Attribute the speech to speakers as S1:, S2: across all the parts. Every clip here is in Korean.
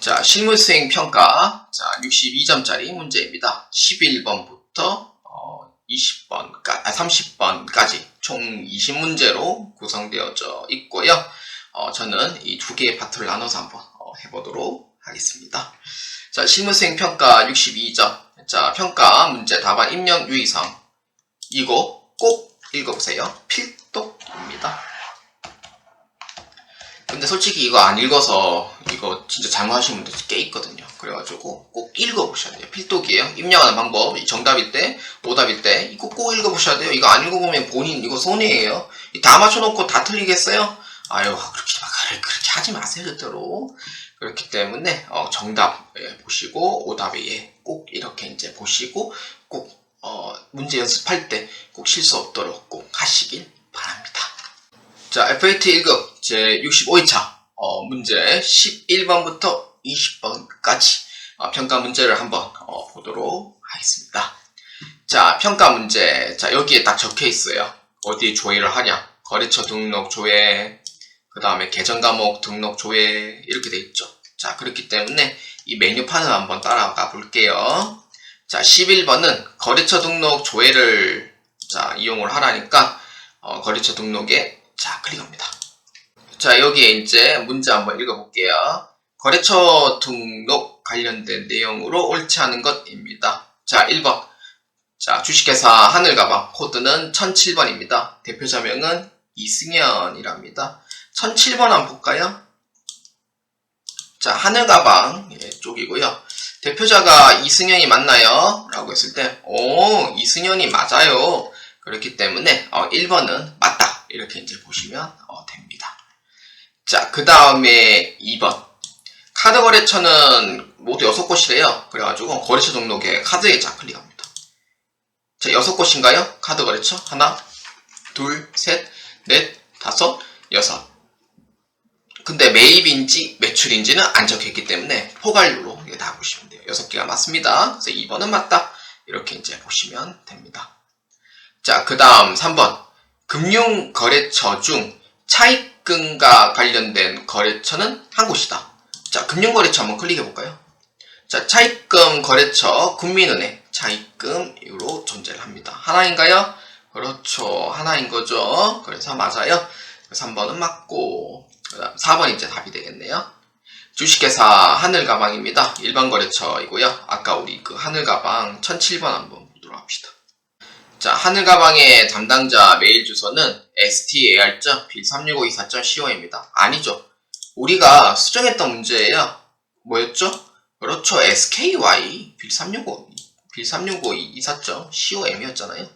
S1: 자, 실무수행 평가. 자, 62점짜리 문제입니다. 11번부터 어, 20번까지, 아, 30번까지 총 20문제로 구성되어져 있고요. 어, 저는 이 두 개의 파트를 나눠서 한번 어, 해보도록 하겠습니다. 자, 실무수행 평가 62점. 자, 평가 문제 답안 입력 유의사항. 이거 꼭 읽어보세요. 필독입니다. 근데 솔직히 이거 안 읽어서 이거 진짜 잘못하시는 분들 꽤 있거든요. 그래가지고 꼭 읽어보셔야 돼요. 필독이에요. 입력하는 방법. 이 정답일 때, 오답일 때 이거 꼭 읽어보셔야 돼요. 이거 안 읽어보면 본인 이거 손해예요. 이다 맞춰놓고 다 틀리겠어요? 아유 그렇게 막 그렇게 하지 마세요 절대로. 그렇기 때문에 어, 정답 예, 보시고 오답에 예, 꼭 이렇게 이제 보시고 꼭 어, 문제 연습할 때 꼭 실수 없도록 꼭 하시길 바랍니다. 자, FAT 1급 제 65회차 어, 문제 11번부터 20번까지 어, 평가 문제를 한번 어, 보도록 하겠습니다. 자, 평가 문제. 자, 여기에 딱 적혀 있어요. 어디에 조회를 하냐? 거래처 등록 조회, 그 다음에 계정 과목 등록 조회 이렇게 돼 있죠. 자, 그렇기 때문에 이 메뉴판을 한번 따라가 볼게요. 자, 11번은 거래처 등록 조회를 자, 이용을 하라니까 어, 거래처 등록에 자, 클릭합니다. 자, 여기에 이제 문제 한번 읽어볼게요. 거래처 등록 관련된 내용으로 옳지 않은 것입니다. 자, 1번. 자, 주식회사 하늘가방 코드는 1007번입니다. 대표자명은 이승현이랍니다. 1007번 한번 볼까요? 자, 하늘가방 예, 쪽이고요. 대표자가 이승현이 맞나요? 라고 했을 때, 오, 이승현이 맞아요. 그렇기 때문에 어, 1번은 맞다. 이렇게 이제 보시면 어, 됩니다. 자, 그 다음에 2번. 카드 거래처는 모두 6곳이래요. 그래가지고 거래처 등록에 카드에 자 클릭합니다. 자, 6곳인가요? 카드 거래처? 하나, 둘, 셋, 넷, 다섯, 여섯. 근데 매입인지 매출인지는 안 적혀있기 때문에 포괄료로 이게 다 보시면 돼요. 6개가 맞습니다. 그래서 2번은 맞다. 이렇게 이제 보시면 됩니다. 자, 그 다음 3번. 금융거래처 중 차 입금과 관련된 거래처는 한 곳이다. 자, 금융거래처 한번 클릭해 볼까요? 자, 차입금 거래처 국민은행 차입금으로 존재를 합니다. 하나인가요? 그렇죠. 하나인 거죠. 그래서 맞아요. 3번은 맞고, 그 다음 4번 이제 답이 되겠네요. 주식회사 하늘가방입니다. 일반 거래처이고요. 아까 우리 그 하늘가방 1007번 한번 보도록 합시다. 자, 하늘가방의 담당자 메일 주소는 star.빌36524.co입니다. 아니죠. 우리가 수정했던 문제예요. 뭐였죠? 그렇죠. SKY 빌365 빌36524.com이었잖아요.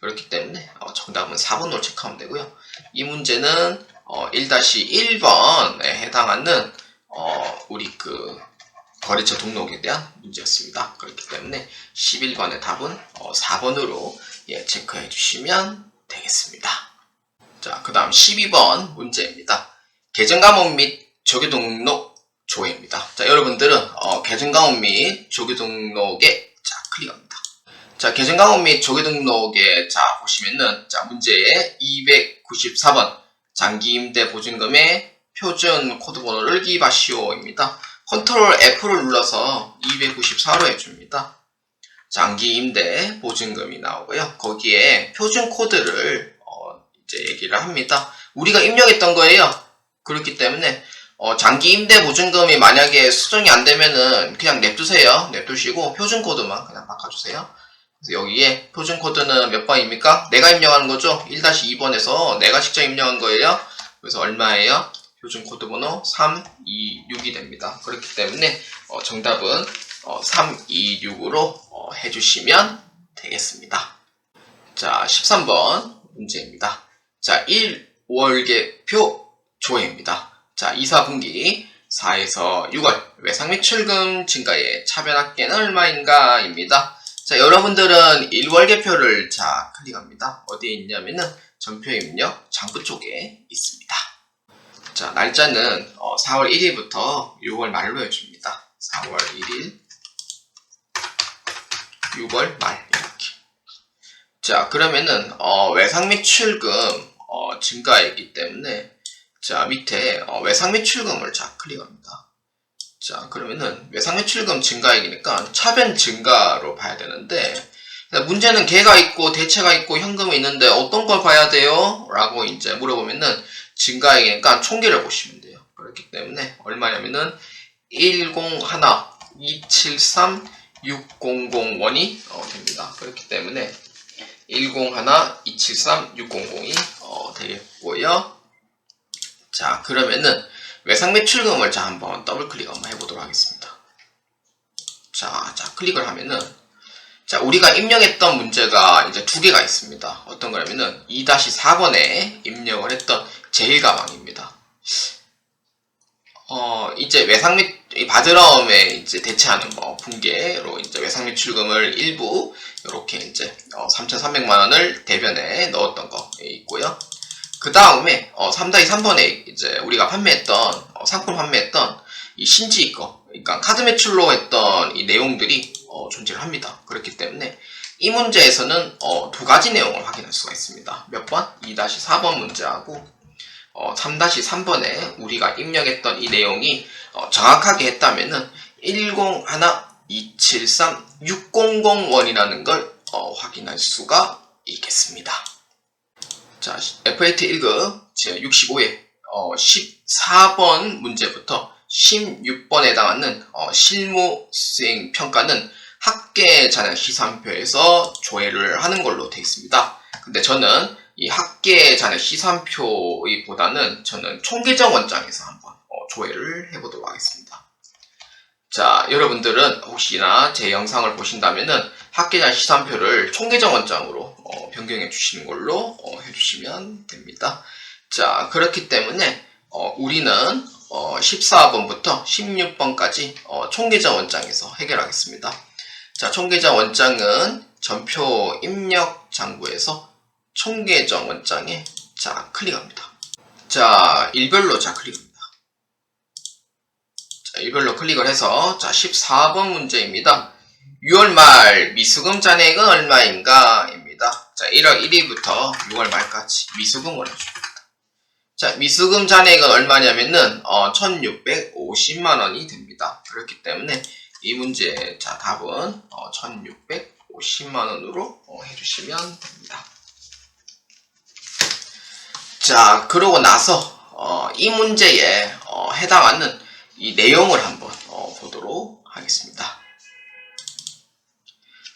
S1: 그렇기 때문에 어, 정답은 4번으로 체크하면 되고요. 이 문제는 어, 1-1번에 해당하는 어, 우리 그 거래처 등록에 대한 문제였습니다. 그렇기 때문에 11번의 답은 어, 4번으로 예, 체크해 주시면 되겠습니다. 자, 그 다음 12번 문제입니다. 계정 과목 및 조교 등록 조회입니다. 자, 여러분들은 어, 계정 과목 및 조교 등록에 자, 클릭합니다. 자, 계정 과목 및 조교 등록에 자, 보시면은 자, 문제의 294번 장기 임대 보증금의 표준 코드 번호를 기입하시오입니다. 컨트롤 F를 눌러서 294로 해줍니다. 장기 임대 보증금이 나오고요. 거기에 표준 코드를 어, 이제 얘기를 합니다. 우리가 입력했던 거예요. 그렇기 때문에 어, 장기 임대 보증금이 만약에 수정이 안 되면은 그냥 냅두세요. 냅두시고 표준 코드만 그냥 바꿔주세요. 여기에 표준 코드는 몇 번입니까? 내가 입력하는 거죠. 1-2번에서 내가 직접 입력한 거예요. 그래서 얼마예요? 표준 코드 번호 326이 됩니다. 그렇기 때문에 어, 정답은 어, 326으로 어, 해주시면 되겠습니다. 자, 13번 문제입니다. 자, 1월계표 조회입니다. 자, 2, 4분기 4에서 6월 외상 및 출금 증가의 차변학계는 얼마인가? 입니다. 자, 여러분들은 1월계표를 자, 클릭합니다. 어디에 있냐면은 전표 입력 장부 쪽에 있습니다. 자, 날짜는 어, 4월 1일부터 6월 말로 해줍니다. 4월 1일, 6월 말 이렇게. 자, 그러면은 어, 외상 및 출금 어, 증가했기 때문에 자 밑에 어, 외상 및 출금을 자 클릭합니다. 자, 그러면은 외상매출금 증가액이니까 차변 증가로 봐야 되는데 문제는 개가 있고 대체가 있고 현금이 있는데 어떤 걸 봐야 돼요? 라고 이제 물어보면은 증가액이니까 총계를 보시면 돼요. 그렇기 때문에 얼마냐면은 101 273 6001이 어, 됩니다. 그렇기 때문에 101 273 6002이 어, 되겠고요. 자, 그러면은 외상 매출금을 자 한번 더블 클릭 한번 해보도록 하겠습니다. 자, 자 클릭을 하면은 자 우리가 입력했던 문제가 이제 두 개가 있습니다. 어떤 거냐면은 2-4번에 입력을 했던 제일 가방입니다. 어 이제 외상매 이 바드라움에 이제 대체하는 뭐 붕괴로 이제 외상 매출금을 일부 이렇게 이제 어, 3,300만 원을 대변에 넣었던 거 있고요. 그 다음에 어, 3-3번에 이제 우리가 판매했던 어, 상품 판매했던 이 신지 거, 그러니까 카드 매출로 했던 이 내용들이 어, 존재를 합니다. 그렇기 때문에 이 문제에서는 어, 두 가지 내용을 확인할 수가 있습니다. 몇 번? 2-4번 문제하고 어, 3-3번에 우리가 입력했던 이 내용이 어, 정확하게 했다면은 101 273 6001이라는 걸 어, 확인할 수가 있겠습니다. 자, FAT 1급 제65회 어, 14번 문제부터 16번에 해당하는 어, 실무 수행 평가는 학계 잔액 시산표에서 조회를 하는 걸로 되어 있습니다. 근데 저는 이 학계 잔액 시산표보다는 저는 총계정 원장에서 한번 어, 조회를 해보도록 하겠습니다. 자, 여러분들은 혹시나 제 영상을 보신다면은 학계장 시산표를 총계정 원장으로 어, 변경해 주시는 걸로 어, 해주시면 됩니다. 자, 그렇기 때문에 어, 우리는 14번부터 16번까지 총계정 원장에서 해결하겠습니다. 자, 총계정 원장은 전표 입력 장구에서 총계정 원장에 자 클릭합니다. 자, 일별로 자 클릭합니다. 자, 일별로 클릭을 해서 자 14번 문제입니다. 6월 말 미수금 잔액은 얼마인가? 입니다. 자, 1월 1일부터 6월 말까지 미수금을 해줍니다. 자, 미수금 잔액은 얼마냐면은, 어, 1650만원이 됩니다. 그렇기 때문에 이 문제, 자, 답은, 어, 1650만원으로 어, 해주시면 됩니다. 자, 그러고 나서, 어, 이 문제에 어, 해당하는 이 내용을 한번 어, 보도록 하겠습니다.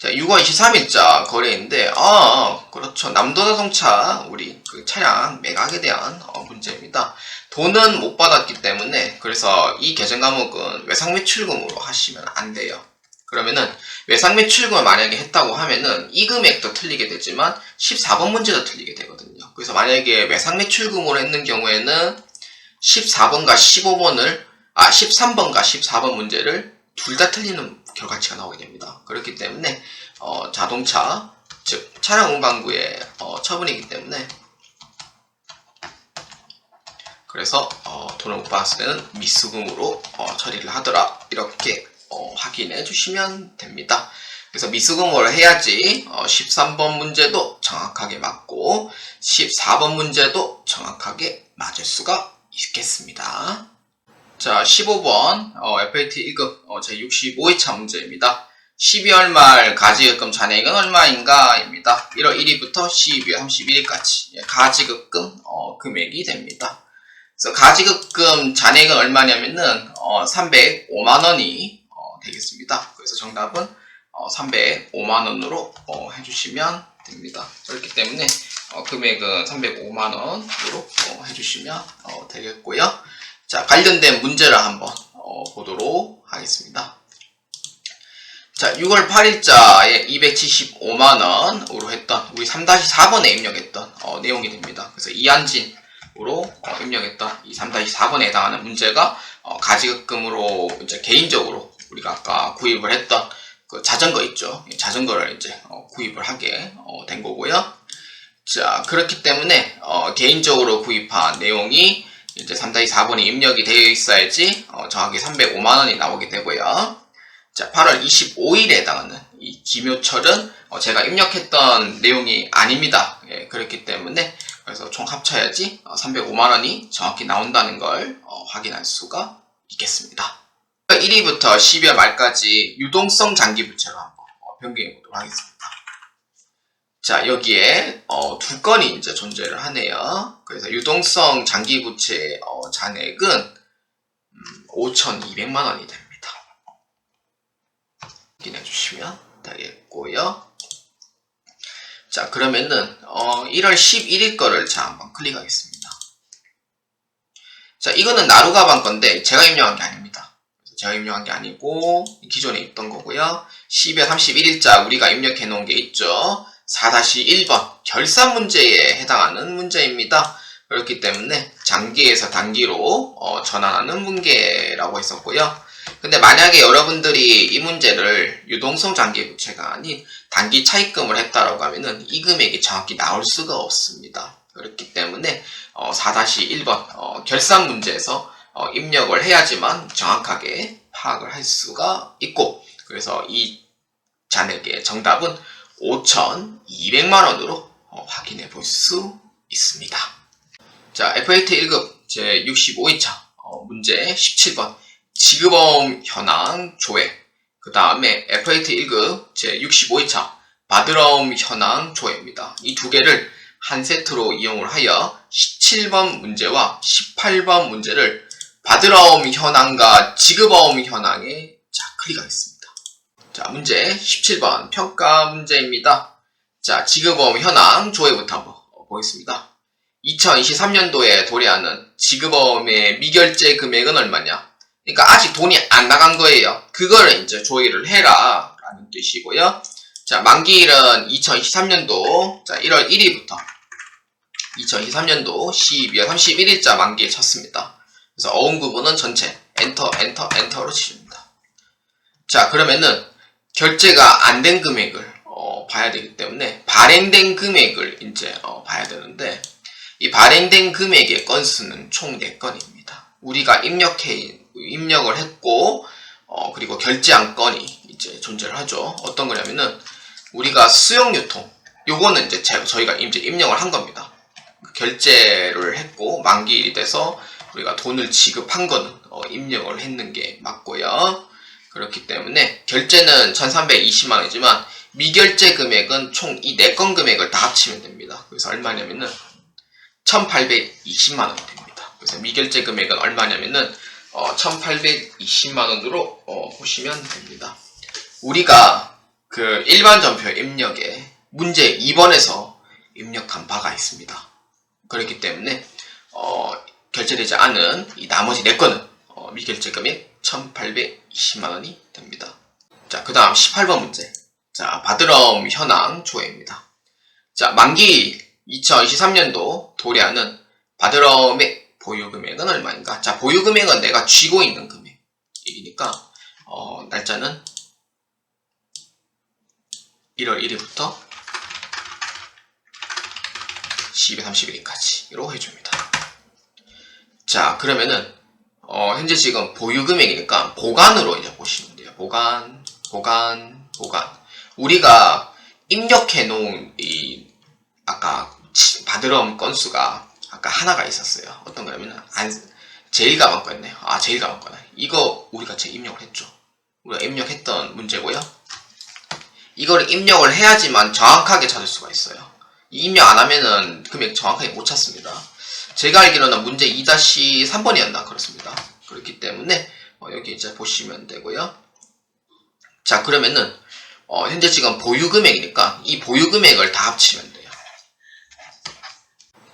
S1: 자, 6월 23일자 거래인데, 아, 그렇죠. 남도자동차, 우리 그 차량 매각에 대한 어, 문제입니다. 돈은 못 받았기 때문에, 그래서 이 계정 과목은 외상 매출금으로 하시면 안 돼요. 그러면은, 외상 매출금을 만약에 했다고 하면은, 이 금액도 틀리게 되지만, 14번 문제도 틀리게 되거든요. 그래서 만약에 외상 매출금으로 했는 경우에는, 14번과 15번을, 아, 13번과 14번 문제를 둘 다 틀리는 결과치가 나오게 됩니다. 그렇기 때문에 어, 자동차 즉 차량 운반구의 어, 처분이기 때문에 그래서 어, 돈을 못 받았을 때는 미수금으로 어, 처리를 하더라 이렇게 어, 확인해 주시면 됩니다. 그래서 미수금을 해야지 13번 어, 문제도 정확하게 맞고 14번 문제도 정확하게 맞을 수가 있겠습니다. 자, 15번 어, FAT 1급 어, 제65회차 문제입니다. 12월 말 가지급금 잔액은 얼마인가? 입니다. 1월 1일부터 12월 31일까지 예, 가지급금 어, 금액이 됩니다. 그래서 가지급금 잔액은 얼마냐면은 어, 305만원이 어, 되겠습니다. 그래서 정답은 어, 305만원으로 어, 해주시면 됩니다. 그렇기 때문에 어, 금액은 305만원으로 어, 해주시면 어, 되겠고요. 자, 관련된 문제를 한번 어, 보도록 하겠습니다. 자, 6월 8일자에 275만원으로 했던 우리 3-4번에 입력했던 어, 내용이 됩니다. 그래서 이한진으로 어, 입력했던 이 3-4번에 해당하는 문제가 어, 가지급금으로 이제 개인적으로 우리가 아까 구입을 했던 그 자전거 있죠. 자전거를 이제 어, 구입을 하게 어, 된 거고요. 자, 그렇기 때문에 어, 개인적으로 구입한 내용이 이제 3-4번이 입력이 되어 있어야지 어, 정확히 305만원이 나오게 되고요. 자, 8월 25일에 해당하는 이 기묘철은 어, 제가 입력했던 내용이 아닙니다. 예, 그렇기 때문에 그래서 총 합쳐야지 어, 305만원이 정확히 나온다는 걸 어, 확인할 수가 있겠습니다. 1월 1일부터 12월 말까지 유동성 장기 부채로 한번 어, 변경해 보도록 하겠습니다. 자, 여기에 어, 두 건이 이제 존재를 하네요. 그래서 유동성 장기 부채 어, 잔액은 음, 5,200만 원이 됩니다. 확인해 주시면 되겠고요. 자, 그러면은 어, 1월 11일 거를 자 한번 클릭하겠습니다. 자, 이거는 나루 가방 건데 제가 입력한 게 아닙니다. 제가 입력한 게 아니고 기존에 있던 거고요. 12월 31일자 우리가 입력해 놓은 게 있죠. 4-1번 결산 문제에 해당하는 문제입니다. 그렇기 때문에 장기에서 단기로 어, 전환하는 문제라고 했었고요. 근데 만약에 여러분들이 이 문제를 유동성 장기 부채가 아닌 단기 차입금을 했다라고 하면은 이 금액이 정확히 나올 수가 없습니다. 그렇기 때문에 어, 4-1번 어, 결산 문제에서 어, 입력을 해야지만 정확하게 파악을 할 수가 있고 그래서 이 잔액의 정답은 5,200만 원으로 어, 확인해 볼 수 있습니다. 자, FAT 1급 제 65회차 어, 문제 17번 지급어음 현황 조회 그 다음에 FAT 1급 제 65회차 바드러움 현황 조회입니다. 이 두 개를 한 세트로 이용을 하여 17번 문제와 18번 문제를 바드러움 현황과 지급어음 현황에 자 클릭하겠습니다. 자 문제 17번 평가 문제입니다. 자 지급어음 현황 조회부터 한번 보겠습니다. 2023년도에 도래하는 지급어음의 미결제 금액은 얼마냐? 그러니까 아직 돈이 안 나간 거예요. 그거를 이제 조회를 해라 라는 뜻이고요. 자 만기일은 2023년도 자 1월 1일부터 2023년도 12월 31일자 만기에 쳤습니다. 그래서 어음 구분은 전체 엔터 엔터 엔터로 치입니다. 자 그러면은 결제가 안 된 금액을 어, 봐야 되기 때문에 발행된 금액을 이제 어, 봐야 되는데 이 발행된 금액의 건수는 총 4건입니다. 우리가 입력해 입력을 했고 어, 그리고 결제한 건이 이제 존재를 하죠. 어떤 거냐면은 우리가 수용 유통 요거는 이제 제- 저희가 이제 입력을 한 겁니다. 결제를 했고 만기일이 돼서 우리가 돈을 지급한 거는 어, 입력을 했는 게 맞고요. 그렇기 때문에 결제는 1320만 원이지만 미결제 금액은 총 이 4건 금액을 다 합치면 됩니다. 그래서 얼마냐면은 1820만 원이 됩니다. 그래서 미결제 금액은 얼마냐면은 어, 1820만 원으로 어, 보시면 됩니다. 우리가 그 일반 전표 입력에 문제 2번에서 입력한 바가 있습니다. 그렇기 때문에 어, 결제되지 않은 이 나머지 4건은 어, 미결제 금액 1820만 원이 됩니다. 자, 그 다음 18번 문제. 자, 바드럼 현황 조회입니다. 자, 만기 2023년도 도래하는 바드럼의 보유금액은 얼마인가? 자, 보유금액은 내가 쥐고 있는 금액이니까, 어, 날짜는 1월 1일부터 12월 31일까지로 해줍니다. 자, 그러면은, 어, 현재 지금 보유금액이니까 보관으로 이제 보시면 돼요. 보관, 보관, 보관. 우리가 입력해 놓은 이, 아까 치- 바드럼 건수가 아까 하나가 있었어요. 어떤 거냐면은, 안, 제일 가방 거였네요. 아, 제일 가방 거네. 이거 우리가 제 입력을 했죠. 우리가 입력했던 문제고요. 이걸 입력을 해야지만 정확하게 찾을 수가 있어요. 이 입력 안 하면은 금액 정확하게 못 찾습니다. 제가 알기로는 문제 2-3번이었나 그렇습니다. 그렇기 때문에 어, 여기 이제 보시면 되고요. 자 그러면은 어, 현재 지금 보유 금액이니까 이 보유 금액을 다 합치면.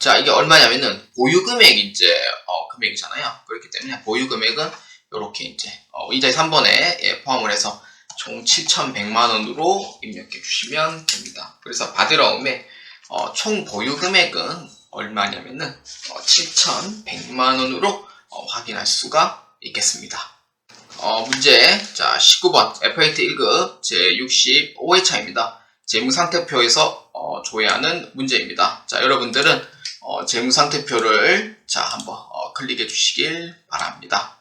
S1: 자 이게 얼마냐면은 보유 금액이 이제 어, 금액이잖아요. 그렇기 때문에 보유 금액은 이렇게 이제 어, 2-3번에 예, 포함을 해서 총 7,100만 원으로 입력해 주시면 됩니다. 그래서 바드러움의 어, 총 보유 금액은 얼마냐면은 어, 7,100만 원으로 어, 확인할 수가 있겠습니다. 어, 문제 자 19번 FAT 1급 제 65회 차입니다. 재무상태표에서 어, 조회하는 문제입니다. 자 여러분들은 어, 재무상태표를 자 한번 어, 클릭해 주시길 바랍니다.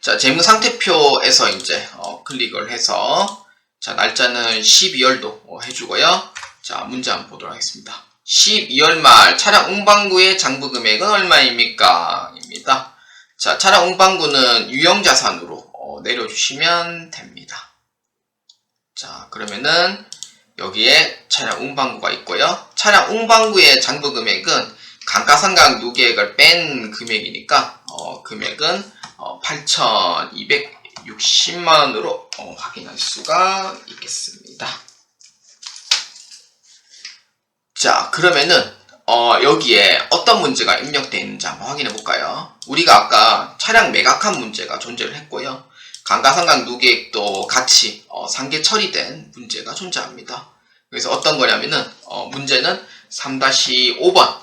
S1: 자, 재무상태표에서 이제 어, 클릭을 해서 자, 날짜는 12월도 어, 해주고요. 자, 문제 한번 보도록 하겠습니다. 12월 말 차량 운반구의 장부 금액은 얼마입니까? 입니다. 자, 차량 운반구는 유형자산으로 어, 내려주시면 됩니다. 자, 그러면은 여기에 차량 운반구가 있고요. 차량 운반구의 장부 금액은 감가상각 누계액을 뺀 금액이니까 어, 금액은 8,260만 원으로 어, 확인할 수가 있겠습니다. 자, 그러면은 어, 여기에 어떤 문제가 입력되어 있는지 한번 확인해 볼까요? 우리가 아까 차량 매각한 문제가 존재를 했고요. 감가상각 누계액도 같이 어, 상계 처리된 문제가 존재합니다. 그래서 어떤 거냐면은 어, 문제는 3-5번에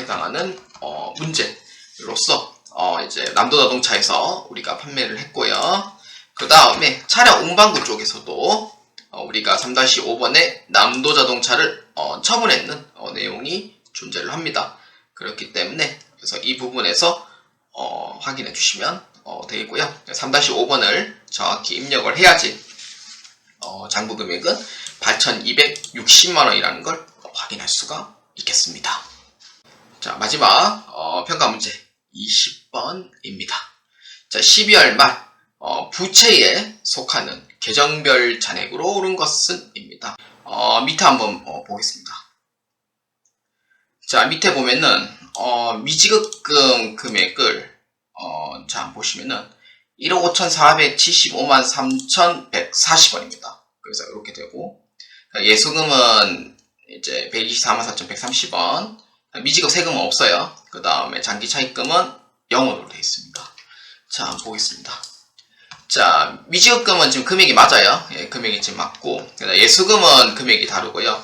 S1: 해당하는 어, 문제로서 어, 이제 남도자동차에서 우리가 판매를 했고요. 그 다음에 차량 운반구 쪽에서도 어, 우리가 3-5번에 남도자동차를 어, 처분했는 어, 내용이 존재를 합니다. 그렇기 때문에 그래서 이 부분에서 어, 확인해 주시면 어, 되겠고요. 3-5번을 정확히 입력을 해야지 어, 장부 금액은 8,260만 원이라는 걸 확인할 수가 있겠습니다. 자 마지막 어, 평가 문제 20번입니다. 자 12월 말 어, 부채에 속하는 계정별 잔액으로 오른 것은입니다. 어, 밑에 한번 어, 보겠습니다. 자 밑에 보면은 어, 미지급금 금액을 어, 자 보시면은 1억 5,475만 3,140원입니다. 그래서 이렇게 되고 예수금은 이제 124만 4,130원 미지급 세금은 없어요. 그 다음에 장기 차입금은 0원으로 되어 있습니다. 자 보겠습니다. 자 미지급금은 지금 금액이 맞아요. 예, 금액이 지금 맞고 예수금은 금액이 다르고요.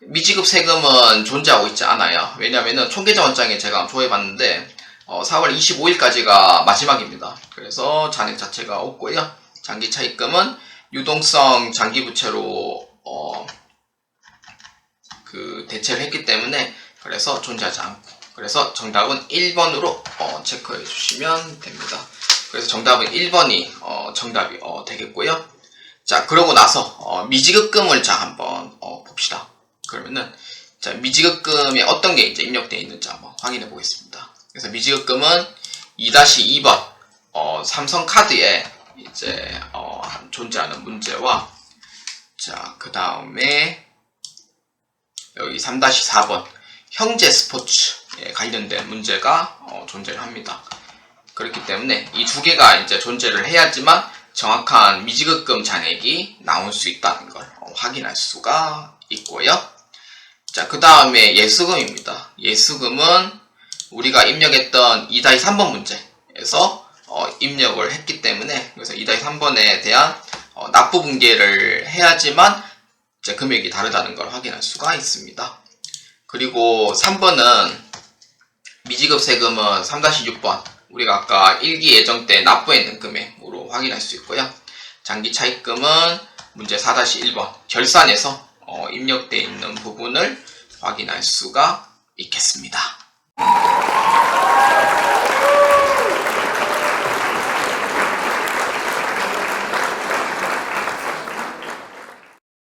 S1: 미지급 세금은 존재하고 있지 않아요. 왜냐면은 총계정원장에 제가 조회봤는데 어, 4월 25일까지가 마지막입니다. 그래서 잔액 자체가 없고요. 장기 차입금은 유동성 장기 부채로 어, 그 대체를 했기 때문에 그래서 존재하지 않고 그래서 정답은 1번으로 어, 체크해 주시면 됩니다. 그래서 정답은 1번이 어, 정답이 어, 되겠고요. 자 그러고 나서 어, 미지급금을 자 한번 어, 봅시다. 그러면은 자 미지급금에 어떤 게 이제 입력되어 있는지 한번 확인해 보겠습니다. 그래서 미지급금은 2-2번 어, 삼성카드에 이제 어, 존재하는 문제와 자 그 다음에 여기 3-4번 형제 스포츠에 관련된 문제가 어, 존재를 합니다. 그렇기 때문에 이 두 개가 이제 존재를 해야지만 정확한 미지급금 잔액이 나올 수 있다는 걸 어, 확인할 수가 있고요. 자, 그 다음에 예수금입니다. 예수금은 우리가 입력했던 2-3번 문제에서 어, 입력을 했기 때문에 그래서 2-3번에 대한 어, 납부 분계를 해야지만 이제 금액이 다르다는 걸 확인할 수가 있습니다. 그리고 3번은 미지급 세금은 3-6번 우리가 아까 1기 예정 때 납부했는 금액으로 확인할 수 있고요. 장기 차입금은 문제 4-1번 결산에서 어, 입력되어 있는 부분을 확인할 수가 있겠습니다.